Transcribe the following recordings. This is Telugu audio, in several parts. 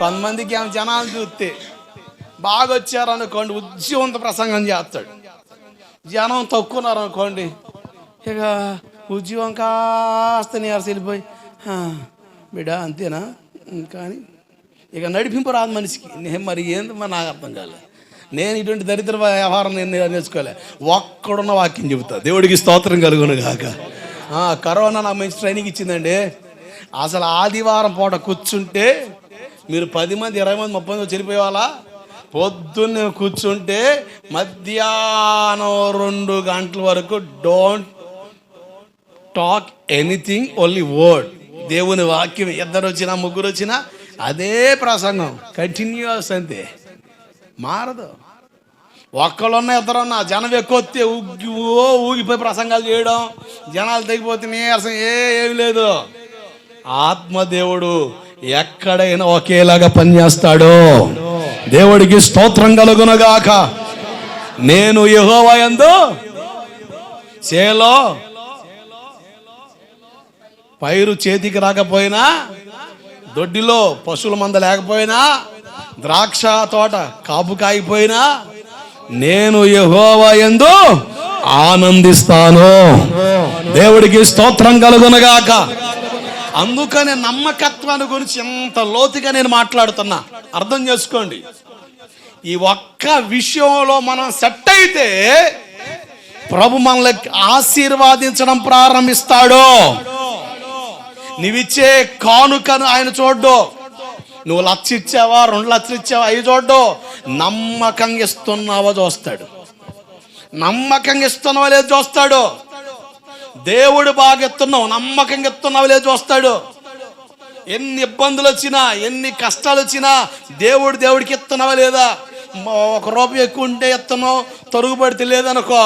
కొంతమందికి ఆమె జనాలు చూస్తే బాగా వచ్చారు అనుకోండి ఉద్యమంత ప్రసంగం చేస్తాడు. జనం తక్కువన్నారు అనుకోండి ఇక ఉజ్జీవం కాస్త నీరస వెళ్ళిపోయి బిడా బిడ్డ అంతేనా? కానీ ఇక నడిపింపు రాదు మనిషికి. నేను మరి ఏంది మరి నాకు అర్థం కాలే. నేను ఇటువంటి దరిద్ర వ్యవహారం నేను నేర్చుకోలే. ఒక్కడున్న వాక్యం చెబుతా. దేవుడికి స్తోత్రం కలుగును కాక కరోనా నాకు మంచి ట్రైనింగ్ ఇచ్చిందండి. అసలు ఆదివారం పూట కూర్చుంటే మీరు పది మంది ఇరవై మంది ముప్పై మంది చెడిపోయేవాళ్ళ? పొద్దున్నే కూర్చుంటే మధ్యాహ్నం రెండు గంటల వరకు don't talk anything only word దేవుని వాక్యం ఇద్దరు వచ్చినా ముగ్గురు వచ్చినా అదే ప్రసంగం. కంటిన్యూస్ అంతే. మారదు. ఒక్కళ్ళున్నా ఇద్దరున్నా జనం ఎక్కువ వస్తే ఊగి ఓ ఊగిపోయి ప్రసంగాలు చేయడం జనాలు తెగిపోతే నీరసం ఏ ఏమి లేదు. ఆత్మదేవుడు ఎక్కడైనా ఒకేలాగా పనిచేస్తాడో దేవుడికి స్తోత్రం కలుగునగాక. నేను యెహోవా యందు చేలో పైరు చేతికి రాకపోయినా దొడ్డిలో పశువుల మంద లేకపోయినా ద్రాక్ష తోట కాపు కాయిపోయినా నేను యెహోవా యందు ఆనందిస్తాను. దేవుడికి స్తోత్రం కలుగునగాక. అందుకనే నమ్మకత్వాన్ని గురించి ఎంత లోతుగా నేను మాట్లాడుతున్నా అర్థం చేసుకోండి. ఈ ఒక్క విషయంలో మనం సెట్ అయితే ప్రభు మనల్ని ఆశీర్వాదించడం ప్రారంభిస్తాడు. నీవిచ్చే కానుకను ఆయన చూడ్డు. నువ్వు లక్ష ఇచ్చావా రెండు లక్షలు ఇచ్చావా అవి చూడ్డు. నమ్మకంగా ఇస్తున్నావా చూస్తాడు. నమ్మకంగా ఇస్తున్నావా లేదు చూస్తాడు. దేవుడు బాగా ఇస్తున్నావు నమ్మకంగా ఇస్తున్నావా లేదు చూస్తాడు ఎన్ని ఇబ్బందులు వచ్చినా ఎన్ని కష్టాలు వచ్చినా దేవుడు దేవుడికి ఎత్తున్నావా లేదా? ఒక రూపాయి ఎక్కువ ఉంటే ఇస్తున్నావు తరుగుబడితే లేదనుకో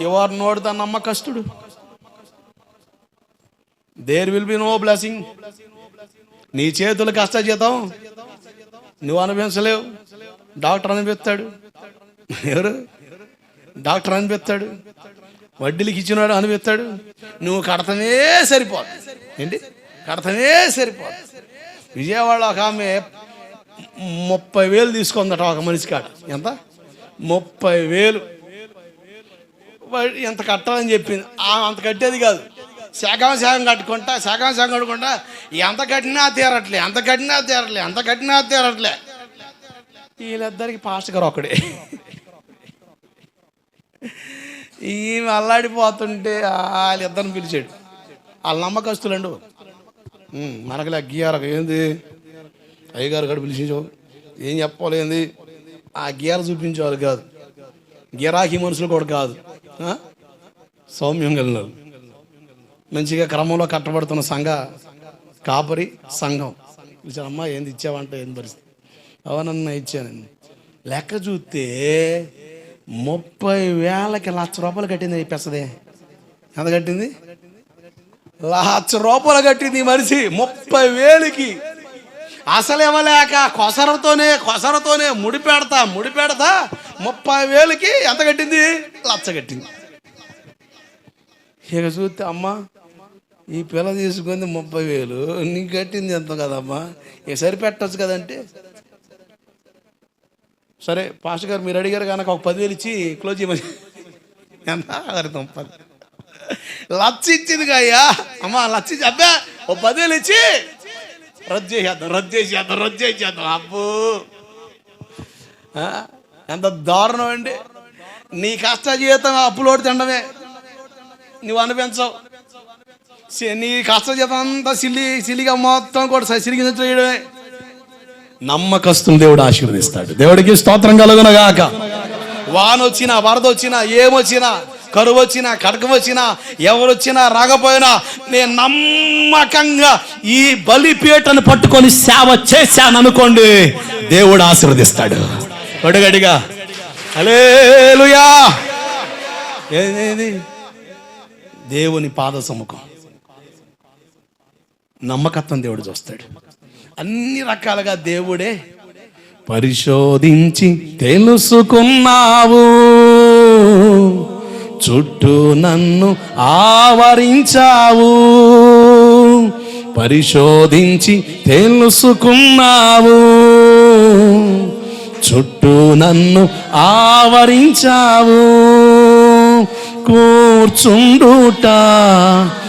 ఎవరు నోడుదా నమ్మకస్తుడు? There will be no blessing నీ చేతులు కష్టజీతం నువ్వు అనుభవించలేవు. డాక్టర్ అనిపిస్తాడు ఎవరు? డాక్టర్ అనిపిస్తాడు వడ్డీలకి ఇచ్చినాడు అనిపిస్తాడు నువ్వు కడతనే సరిపోదు. ఏంటి? కడతనే సరిపోదు. విజయవాడ ఒక ఆమె ముప్పై వేలు తీసుకుందట ఒక మనిషి కాడ. ఎంత? ముప్పై వేలు. ఎంత కట్టాలని చెప్పింది. ఆ అంత కట్టేది కాదు. శాఖం శాఖం కట్టుకుంటా శాఖం శాఖం కట్టుకుంటా ఎంత కట్టినా తీరట్లే ఎంత కట్టినా తీరట్లే ఎంత కట్టినా తీరట్లే. వీళ్ళిద్దరికి పాస్ట్ గారు ఒకడే ఈమె అల్లాడిపోతుంటే వాళ్ళిద్దరిని పిలిచాడు. వాళ్ళ నమ్మకస్తులండు మనకి మనకు ఏంది? అయ్యగారు కూడా పిలిచించావు. ఏం చెప్పలేంది ఆ గీయాలు చూపించేవాళ్ళు కాదు. గిరాకీ మనుషులు కూడా కాదు. సౌమ్యం కలిగిన మంచిగా క్రమంలో కట్టబడుతున్న సంఘ కాపరి సంఘం. అమ్మా ఏంది ఇచ్చావంటే ఏం పరిస్థితి? అవునన్నా ఇచ్చానండి. లెక్క చూస్తే ముప్పై వేలకి లక్ష రూపాయలు కట్టింది ఈ పెసదే. ఎంత కట్టింది? లక్ష రూపాయలు కట్టింది మనిషి. ముప్పై వేలకి. అసలు ఇవ్వలేక కొసరతోనే కొసరతోనే ముడిపెడతా ముడిపెడతా ముప్పై వేలకి ఎంత కట్టింది? లచ్చ కట్టింది. ఇక చూస్తే అమ్మా ఈ పిల్ల తీసుకుంది ముప్పై వేలు. నీకు కట్టింది ఎంత కదమ్మా? ఇక సరిపెట్టచ్చు కదంటే. సరే పాస్టర్ గారు మీరు అడిగారు కనుక ఒక పదివేలు ఇచ్చి క్లోజ్ చేయమని. ఎంత అర్థం పది లచ్చ ఇచ్చింది అయ్యా. అమ్మా లచ్చ ఇచ్చి అబ్బా ఓ పదివేలు ఇచ్చి. రద్దు చేసేద్దాం రద్దు చేసేద్దాం రద్దు చేసేద్దాం. అబ్బో. ఎంత దారుణం అండి. నీ కష్ట జీవితం అప్పులోడు తినడమే. నువ్వు అనిపించవు నీ కష్ట జీవితం అంతా సిల్లి సిల్లిగా మొత్తం కూడా సిరిగి చేయడమే నమ్మకస్తులు దేవుడు ఆశీర్వదిస్తాడు. దేవుడికి స్తోత్రం కలుగునగాక. వానొచ్చినా వరద వచ్చినా ఏమొచ్చినా కరువు వచ్చినా కడకం వచ్చినా ఎవరొచ్చినా రాకపోయినా నేను నమ్మకంగా ఈ బలిపీటను పట్టుకొని సేవ చేశాను అనుకోండి దేవుడు ఆశీర్వదిస్తాడు. గడిగడిగా అలేలుయా ఏది దేవుని పాద సముఖం నమ్మకత్వం దేవుడు చూస్తాడు. అన్ని రకాలుగా దేవుడే. పరిశోధించి తెలుసుకున్నావు. చుట్టూ నన్ను ఆవరించావు. పరిశోధించి తెలుసుకున్నావు. చుట్టూ నన్ను ఆవరించావు. కూర్చుండుట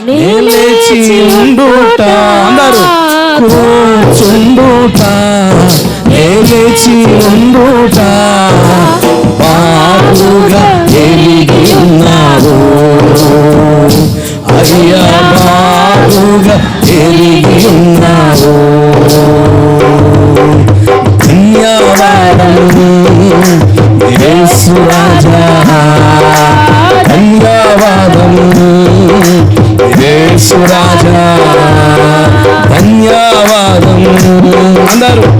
నిలిచి ఉండుట. అందరూ కూర్చుండుట నిలిచి ఉండుట. బాగుగా ఎరిగి ఉన్నావు అయ్యా బాగుగా ఎలిగి యేసు రాజా ధన్యవాదం. అందరూ.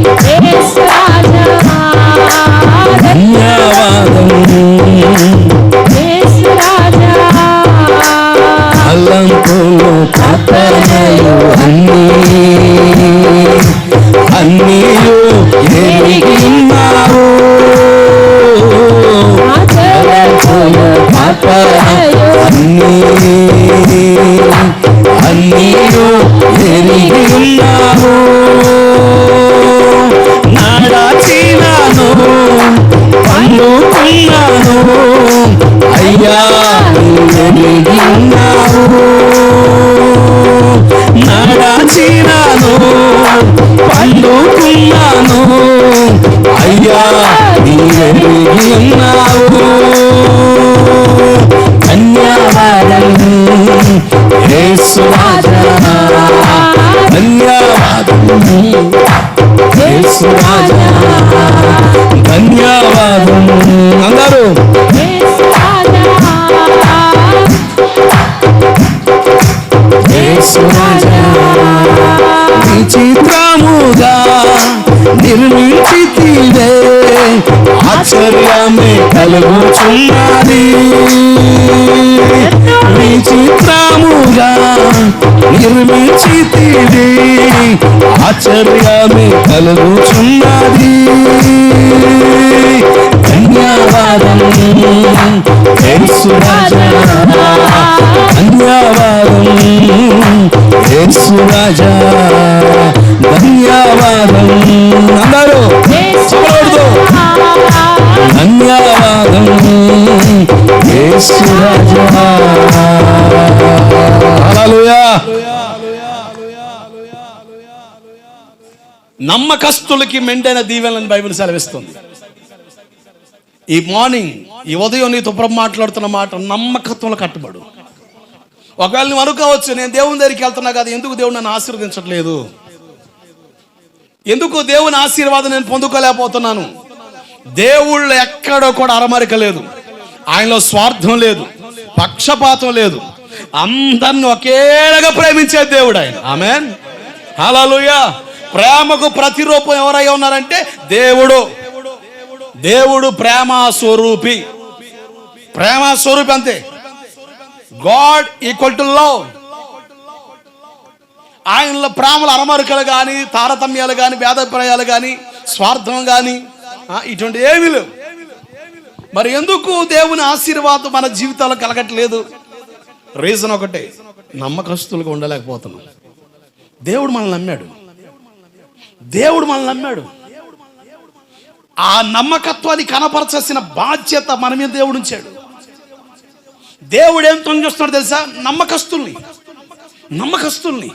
అయ్యా ఎరిగిన్నావు ధన్యవాదం యేసు రాజా. ధన్యవాదం యేసు రాజా. ధన్యవాదం అందరూ. విచిత్రముగా నిర్మించితివే ఆశ్చర్యమే కలుగుచున్నది విచిత్రముగా నిర్మించితివే ఆశ్చర్యమే కలుగుచున్నది ధన్యవాదం. యేసు రాజా నమ్మకస్తులకి మెండైన దీవెనని బైబిల్ సెలవిస్తుంది. ఈ మార్నింగ్ ఈ ఉదయం నీతో ప్రభు మాట్లాడుతున్న మాట నమ్మకత్వంలో కట్టుబడు. ఒకవేళ నువ్వు అనుకోవచ్చు నేను దేవుని దగ్గరికి వెళ్తున్నా కదా ఎందుకు దేవుడు నన్ను ఆశీర్వదించట్లేదు? ఎందుకు దేవుని ఆశీర్వాదం నేను పొందుకోలేకపోతున్నాను? దేవుళ్ళు ఎక్కడో కూడా అరమరిక లేదు. ఆయనలో స్వార్థం లేదు. పక్షపాతం లేదు. అందరిని ఒకేలాగా ప్రేమించే దేవుడు ఆయన. ఆమె హల్లెలూయా. ప్రేమకు ప్రతిరూపం ఎవరై ఉన్నారంటే దేవుడు. దేవుడు ప్రేమ స్వరూపి. ప్రేమ స్వరూపి అంతే. God equal to love. ఆయనలో ప్రేమల అరమరికలు కానీ తారతమ్యాలు కానీ భేదప్రాయాలు కానీ స్వార్థం కానీ ఇటువంటి ఏమీ లేవు. మరి ఎందుకు దేవుని ఆశీర్వాదం మన జీవితాల్లో కలగట్లేదు? రీజన్ ఒకటే. నమ్మకస్తులుగా ఉండలేకపోతున్నాం. దేవుడు మనల్ని నమ్మాడు. దేవుడు మనల్ని నమ్మాడు. ఆ నమ్మకత్వాన్ని కనపరచాల్సిన బాధ్యత మన మీద దేవుడు ఉంచాడు. దేవుడు ఏం తొంగిస్తున్నాడు తెలుసా? నమ్మకస్తుల్ని. నమ్మకస్తుల్ని.